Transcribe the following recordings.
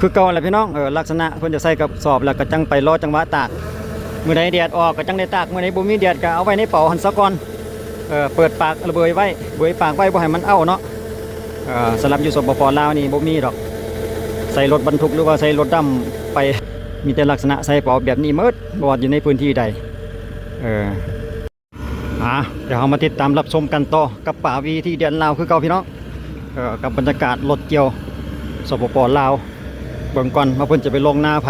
คือเก่าแหละพี่น้องเออลักษณะเพิ่นจะใส่กับสอบแล้วก็จังไปรอจังหวะตากมื้อใดแดดออกก็จังได้ตากเมื้อใดบ่มีแดดก็เอาไว้ในเป๋าหันซะก่อนเออเปิดปากระเบยไว้เบยปากไว้บ่ให้มันเอ้าเนาะเออสำหรับอยู่สปปลาวนี่บ่มีดอกใส่รถบรรทุกหรือว่าใส่รถดำไปมีแต่ลักษณะใส่เป๋าแบบนี้หมดบ่ว่าอยู่ในพื้นที่ใดเอออะเดี๋ยวเรามาติดตามรับชมกันต่อกับป่าวีที่เดือนลาวคือเก่าพี่น้องเออกับบรรยากาศรถเกี่ยวสปปลาว เบิ่งก่อนว่าเพิ่นจะไปลงหน้าไผ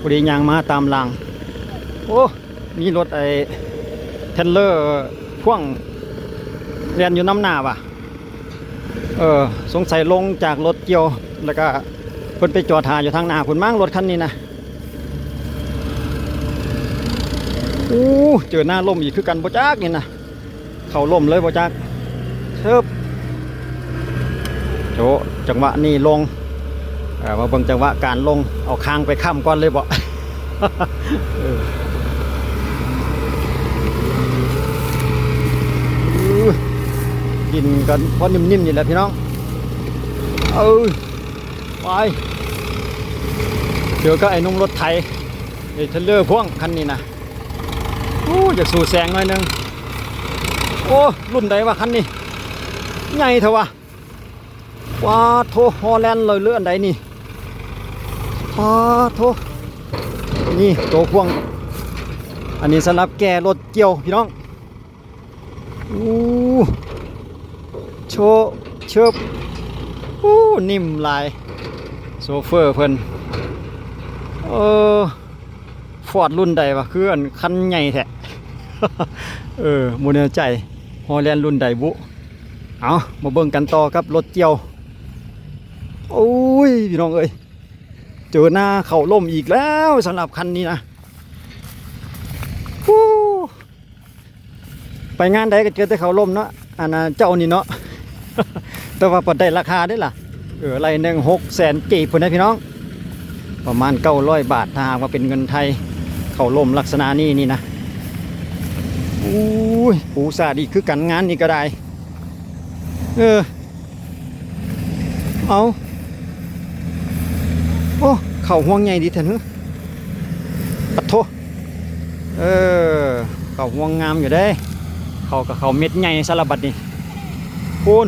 พอดียางมาตามหลัง โอ้มีรถไอ้เทรลเลอร์พ่วงเรียนอยู่น้ำหน้าว่ะ เออสงสัยลงจากรถเกี่ยว แล้วก็เพิ่นไปจอดหาอยู่ทางหน้าพุ่นมั่งรถคันนี้นะอู้เจอหน้าล่มอีกคือกันบ่จักนี่นะเขาล่มเลยบ่จักเทิบโจจังหวะนี้ลง มาเบิ่งจังหวะการลงเอาคางไปค้ำก่อนเลยบ่กินกันพอนิ่มๆนี่แหละพี่น้อง เออไปเจอก็ไอ้นุ่งรถไถไอ้เทเลอร์พ่วงคันนี้นะโอ้อยากสู่แสงหน่อยนึง โอ้รุ่นใดวะคันนี้ใหญ่เถอะวะว้าโทฮอลแลนด์เลยเลื่อนใดนี่ ว้าโทนี่ตัวพ่วง อันนี้สำหรับแก่รถเกี่ยวพี่น้องอู้โชว์เชิบอู้นิ่มลาย โซเฟอร์เพิ่นเออฟอร์ดรุ่นใดวะคืออันคันใหญ่แท้เออโมเนใจฮอลแลนด์รุ่นใดบุเอามาเบิ่งกันต่อครับรถเกี่ยวโอ้ยพี่น้องเอ้ย เจอหน้าเขาล่มอีกแล้วสำหรับคันนี้นะไปงานใดก็เจอแต่เขาล่มเนาะอันน่ะเจ้านี่เนาะแต่ว่าปดได้ราคาได้ล่ะเออไรหนึ่งหกแสนกีบพุ่นนะพี่น้อง ประมาณเก้าร้อยบาทถ้าหากว่าเป็นเงินไทย เขาล่มลักษณะนี้นี่นะอุ้ยปูซาดีคือกันงานนี่ก็ได้ เออ เอา โอ้เข่าห่วงใหญ่ดีแท้เนอะปัดโทเออเข่าห่วงงามอยู่เด้เข่ากับเข่าเม็ดใหญ่สารบัดนี่พูน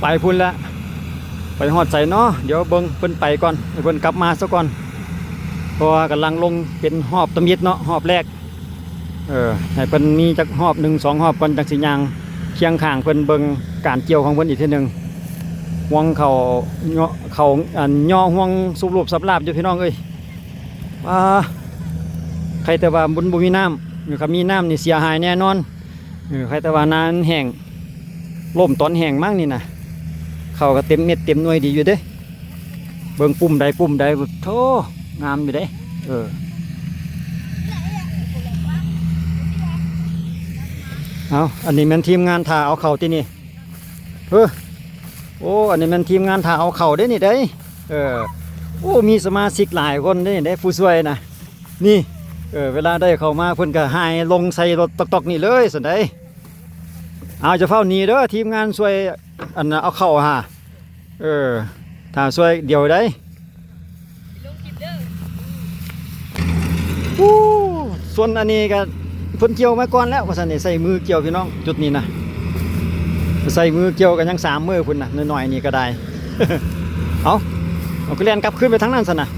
ไปพุ่นละไปหอดใส่เนาะเดี๋ยวเบิ้งเพิ่นไปก่อนเพิ่นกลับมาซะก่อนเพราะว่ากำลังลงเป็นหอบตำยิดเนาะหอบแรกเออให้เพิ่นมีจักหอบหนึ่งสองหอบก่อนจักสิยางเคียงข้างเพิ่นเบิ่งการเกี่ยวของเพิ่นอีกทีหนึ่ง ห่วงเขาเนาะเขาอันย่อห่วงสูบรูปสับลาบอยู่พี่น้องเอ้ยว่าใครแต่ว่าบุญบุมีน้ำอยู่ครับมีน้ำนี่เสียหายแน่นอนเออใครแต่ว่านานแห้งล่มตอนแห้งมากนี่นะเขาก็เต็มเม็ดเต็มหน่วยดีอยู่เด้เบิ่งปุ่มใดปุ่มใดโธ่งามอยู่เด้เออเอาอันนี้มันทีมงานถ่าเอาเข่าที่นี่เออ โอ้อันนี้มันทีมงานถ่าเอาเข่าได้นี่ได้เออโอ้มีสมาชิกหลายคนได้ได้ผู้ช่วยนะนี่เออเวลาได้เข้ามาเพิ่นก็หายลงใส่รถตอกๆนี่เลยสันได้เอาจะเฝ้าหนีเด้อทีมงานช่วยอันเอาเข้าฮะเออถ้าช่วยเดี๋ยวได้อู้ส่วนอันนี้ก็เพิ่นเกี่ยวมาก่อนแล้วว่าซั่นนี่ใส่มือเกี่ยวพี่น้องจุดนี้นะ ใส่มือเกี่ยวกันยังสามมือพุ่นน่ะน้อยๆนี่ก็ได้ เอาเอาก็เรียนกลับขึ้นไปทั้งนั้นซะนะ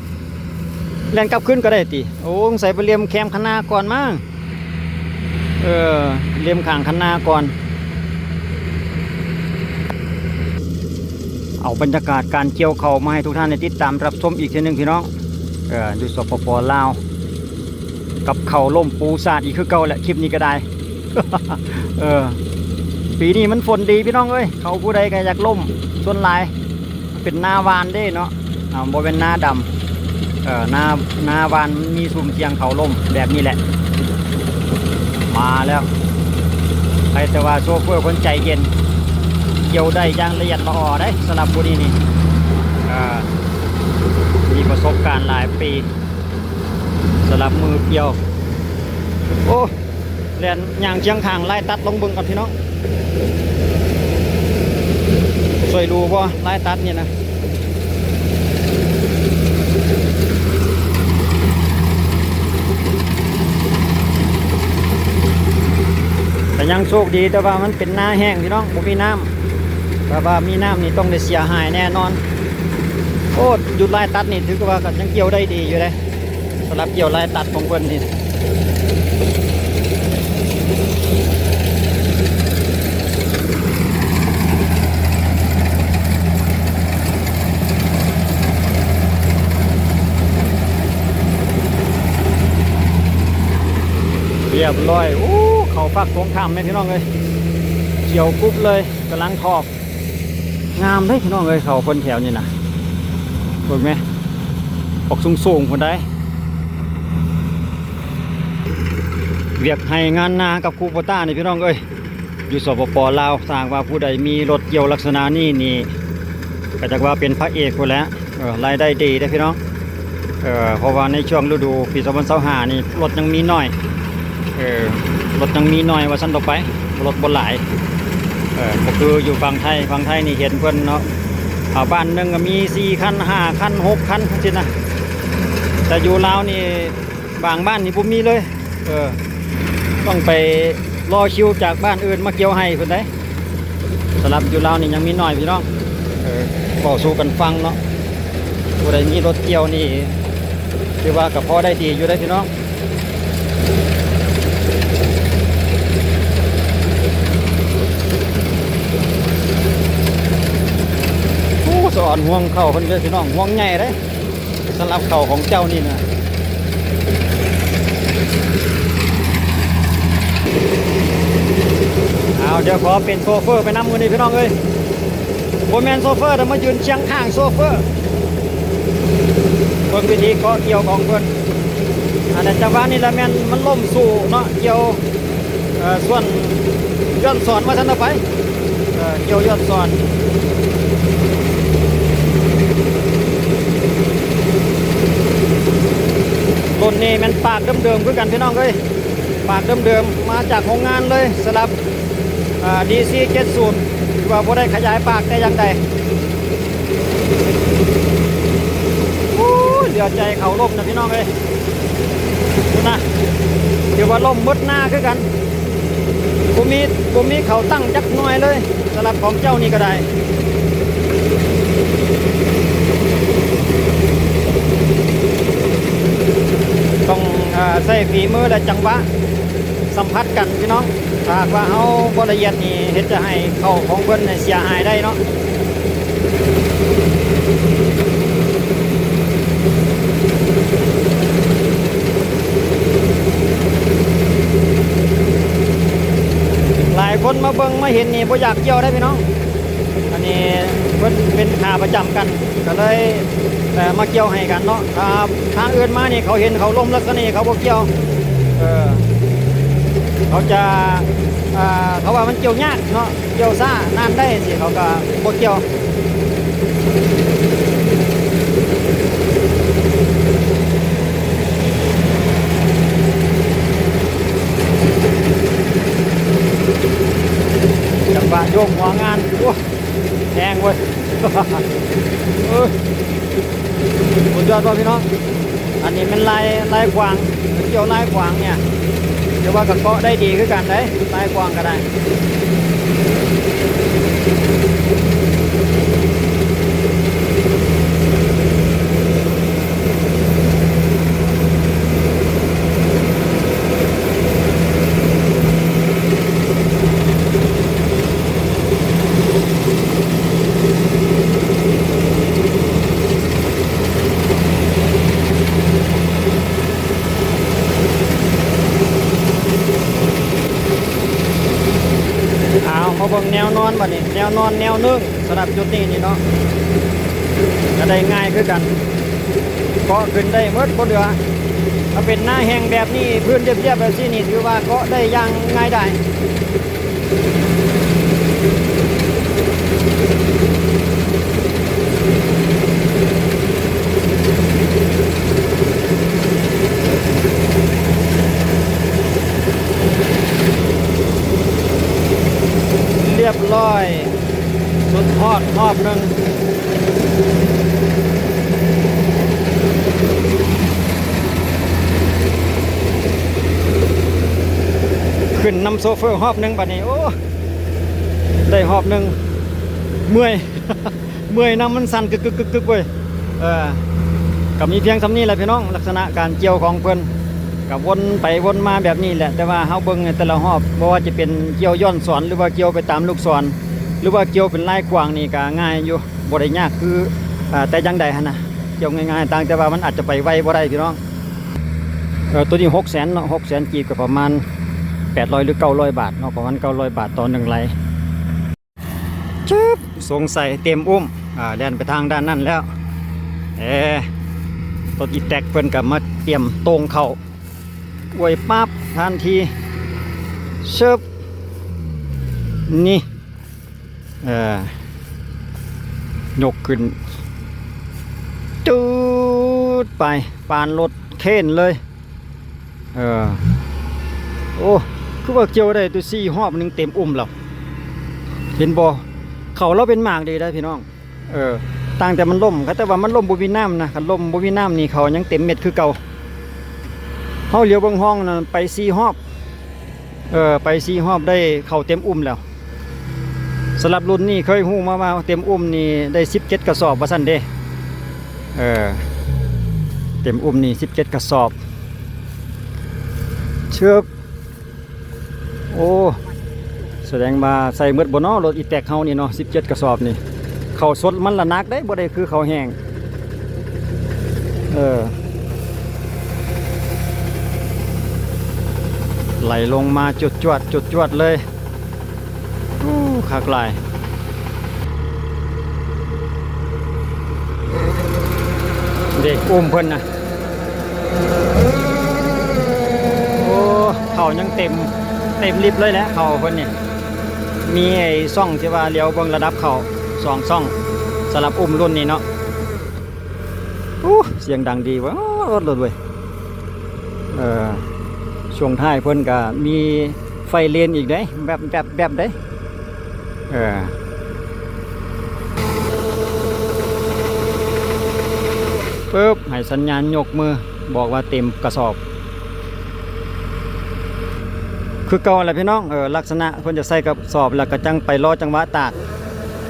เรียนกลับขึ้นก็ได้ติโอ้ใส่ไปเลียมแคมคณาก่อนมั้งเออเลียมขางคณาก่อน เอาบรรยากาศการเกี่ยวเขามาให้ทุกท่านได้ติดตามรับชมอีกทีหนึงพี่น้องเอออยู่สปปลาวกับเขาล่มปูสาดอีกคือเก่าแหละคลิปนี้ก็ได้ เออ ปีนี้มันฝนดีพี่น้องเอ้ยเขาผู้ใดก็อยากล่มส่วนลายเป็นหน้าวานเด้เนาะอ่าบ่เป็นหน้าดำเออหน้าหน้าวานมีสุ่มเคียงเขาล่มแบบนี้แหละ มาแล้วใครแต่ว่าโชเฟอร์คนใจเย็นเกี่ยวได้อย่างละเอียดละออได้สำหรับบุรีนี่มีประสบการณ์หลายปีสำหรับมือเกี่ยว โอ้เรียนย่างเชียงทางไล่ตัดลงบึงก่อนพี่น้อง สวยดูบ่ไล่ตัดเนี่ยนะแต่ยังโชคดีแต่ว่ามันเป็นหน้าแห้งพี่น้องผมมีน้ำแต่ว่ามีน้ำนี่ต้องได้เสียหายแน่นอนโอ้หยุดไล่ตัดนี่ถือว่ากันยังเกี่ยวได้ดีอยู่เลยสำหรับเกี่ยวไล่ตัดของคนนี่ เรียบร้อยโอ้เขาฟักสงครามไหมพี่น้องเลยเขียวกรุ๊บเลยกำลังทอบงามเลยพี่น้องเลยเขาคนแถวนี่นะเห็นไหมออกสูงสูงๆคนได้เรียกให้งานนากับครูปต้านี่พี่น้องเอ้ยอยู่สปปลาวสร้างว่าผู้ใดมีรถเกี่ยวลักษณะนี้นี่ก็จะว่าเป็นพระเอกคนแล้วรายได้ดีได้พี่น้องเออเพราะว่าในช่วงฤดูปี2025นี่รถยังมีน้อย เออรถยังมีน้อยว่าสั้นต่อไปรถบนหลายเออก็คืออยู่ฝั่งไทยฝั่งไทยนี่เห็นเพิ่นเนาะอ่าบ้านหนึงก็มีสี่คันห้าคันหกคันจังนะแต่อยู่ลาวนี่บางบ้านนี่บ่มีเลยเออต้องไปรอคิวจากบ้านอื่นมาเกี่ยวให้เพิ่นได้สำหรับอยู่ลาวนี่ยังมีน้อยพี่น้องเออบอกสู้กันฟังเนาะผู้ใดมีรถเกี่ยวนี่คือว่าก็พอได้ดีอยู่ได้พี่น้อง โอ้สอนห่วงเข่าเพิ่นเด้อพี่น้องห่วงใหญ่เด้สำหรับเข่าของเจ้านี่นะเอาเดี๋ยวขอเป็นโซเฟอร์ไปนำมือนี่พี่น้องเอ้ยโบแมนโซเฟอร์แต่มายืนเชียงข้างโซเฟอร์เพิ่นวิธีกาะเกี่ยวของเพิ่นอันนั้นจังหวะนี้ละแมนมันล่มสู่เนาะเกี่ยวส่วนย้อนสอนมาทันเอาไปเกี่ยวย้อนสอน นี้มันปากเดิมๆคือกันพี่น้องเอ้ยปากเดิมๆมาจากโรงงานเลยสลับดีซีเจ็ดศูนย์ว่าบ่ได้ขยายปากแต่อยังใดโอ้ยเหลือใจเขาล่มนะพี่น้องเอ้ยนะเดี๋ยวว่าล่มมดหน้าคือกันผมมีผมมีเขาตั้งจักหน่อยเลยสลับของเจ้านี่ก็ได้ ต้องอาใส่ ฝีมือและจังหวะสัมผัสกันพี่น้องหากว่าเอาบละเอียดนี่เฮ็ดจะให้เข้าของเพิ่นเนี่ยเสียหายได้เนาะหลายคนมาเบิ่งมาเห็นนี่บ่อยากเกี่ยวได้พี่น้อง อันนี้เพิ่นเป็นขาประจำกันก็เลย มาเกี่ยวให้กันเนาะถ้าทางอื่นมานี่เขาเห็นเขาล้มลักษณะนี้เขาบ่เกี่ยวเออเขาจะเขาว่ามันเกี่ยวยากเนาะเกี่ยวซ่านานได้สิเขาก็บ่เกี่ยวจังหวะโยกหัวงานโอ้ แดงเว้ยเออสุดยอดว่ะพี่น้อง อันนี้มันลายลายกวางเกี่ยวลายกวางเนี่ยเดี๋ยวว่ากับเกาะได้ดีขึ้นกันได้ลายกวางก็ได้ เอามาเบิ่งแนวนอนบัดนี้แน วนอนแนวนึ่งสำหรับจุดนี้นี่เนาะก็ได้ง่ายคือกันเกาะขึ้นได้เมื่อบนเรือถ้าเป็นหน้าแห้งแบบนี้พื้นเรียบๆแบบนี้นี่ถือว่าเกาะได้ย่างง่ายได้เรียบร้อย ทอดทอบหนึ่งขึ้นนำโซเฟอร์หอบหนึ่งบัดนี้ โอ้ได้หอบหนึ่งเมื่อยเมื่อยน้ำมันสั่นกึกกึกกึกกึกเว้ยเออกับมีเพียงสำนี้แหละพี่น้องลักษณะการเกี่ยวของเพิ่นกับวนไปวนมาแบบนี้แหละ แต่ว่าเฮาเบิ่งแต่ละหอบบ่ว่าจะเป็นเกี่ยวย้อนสอนหรือว่าเกี่ยวไปตามลูกศรห รือว่าเกี่ยวเป็นลายกวางนี่ก็ง่ายอยู่บ่ได้ยากคือแต่ยังใดหั่นะเกี่ยวง่ายๆต่างแต่ว่ามันอาจจะไปไวบ่ได้พี่น้องตัวนี้600,000เนาะ600,000กีบก็ประมาณ800หรือ900บาทเนาะประมาณ900บาทต่อหนึ่งไลจึ๊บสงสัยเต็มอุ้มอ่าเดินไปทางด้านนั้นแล้วเอตดอีแตกเพิ่นกับมาเตรียมตรงเขาอวยปั๊บทันทีเชิบนี่ เออยกขึ้นจูดไปปานรถเข็นเลย เออ โอ้คือว่าเกี่ยวได้ตัวสี่หอบหนึงเต็มอุ้มแล้วเห็นบ่เขาเราเป็นหมากดีได้พี่น้อง เออต่างแต่มันล่มครับแต่ว่ามันล่มบ่มีน้ำนะคันล่มบ่มีน้ำนี่เขายังเต็มเม็ดคือเก่าเฮาเลี้ยวเบิ่งห้องนะไปสี่หอบ เออไปสี่หอบได้เขาเต็มอุ้มแล้ว สำหรับรุ่นนี้เคยฮู้มาว่าเต็มอุ้มนี่ได้17กระสอบว่าซั่นเด้เออเต็มอุ้มนี่17กระสอบ เชือบโอ้แสดงมาใส่เมืดบนเนาะรถอีแตกเฮานี่เนาะ17กระสอบนี่เขาสดมันละนักได้บ่ได้คือเขาแห้งเออไหลลงมาจุดจวดจุดจวดเลย คักลายเด็กอุ้มเพิ่นนะโอ้เขายังเต็มเต็มลิฟเลยแหละเขาเพิ่นเนี่ยมีไอ้ซ่องที่ว่าเลี้ยวเบิ่งระดับเขาสองซ่องสำหรับอุ้มรุ่นนี้เนาะอู้เสียงดังดีวะรถรถเว้ยเออช่วงท้ายเพิ่นก็มีไฟเลนอีกเด้แบบแบบแบบเด้ เออปึ๊บให้สัญญาณยกมือ บอกว่าเต็มกระสอบ คือเก่าแหละพี่น้องเออลักษณะเพิ่นจะใส่กับสอบแล้วก็จังไปรอจังหวะตาก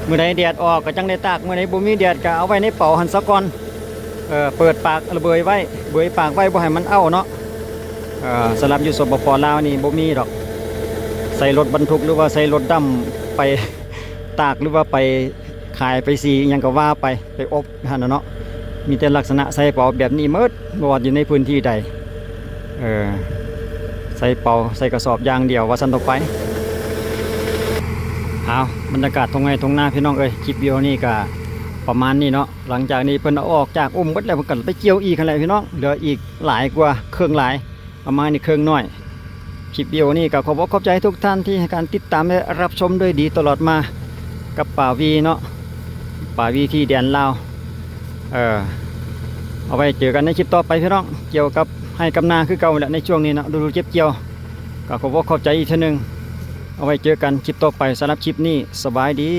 มื้อใดแดดออกก็จังได้ตากมื้อใดบ่มีแดดก็เอาไว้ในเป๋าหันซะก่อนเออเปิดปากระเบยไว้เบยปากไว้บ่ให้มันเอ้าเนาะเออสำหรับอยู่สปปลาวนี่บ่มีดอก ใส่รถบรรทุกหรือว่าใส่รถดำ ไปตากหรือว่าไปขายไปสียังก็ว่าไปไปอบหันน่ะเนาะมีแต่ลักษณะใส่เป๋าแบบนี้หมดบว่าอยู่ในพื้นที่ใดเออใส่เป่าใส่กระสอบยางเดียวว่าสันตกไปเอาบรรยากาศตรงไงตรงหน้าพี่น้องเอ้ยคลิปวิดีโอนี่ก็ประมาณนี้เนาะหลังจากนี้เพิ่นเอาออกจากอุ้มเบิดแล้วเพิ่นก็ไปเกี่ยวอีกอะไรพี่น้องเหลืออีกหลายกว่าเครื่องหลายประมาณนี้เครื่องน้อย คลิปวิดีโอนี้ก็ขอบอกขอบใจทุกท่านที่ให้การติดตามและรับชมด้วยดีตลอดมากับป่าวีเนาะป่าวีที่แดนลาวเออเอาไว้เจอกันในคลิปต่อไปพี่น้องเกี่ยวกับให้กำนาคือเก่าแหละในช่วงนี้นะดูดูเจ็บเกี่ยวก็ขอบอกขอบใจอีกเทีนึงเอาไว้เจอกันคลิปต่อไปสำหรับคลิปนี้สบายดี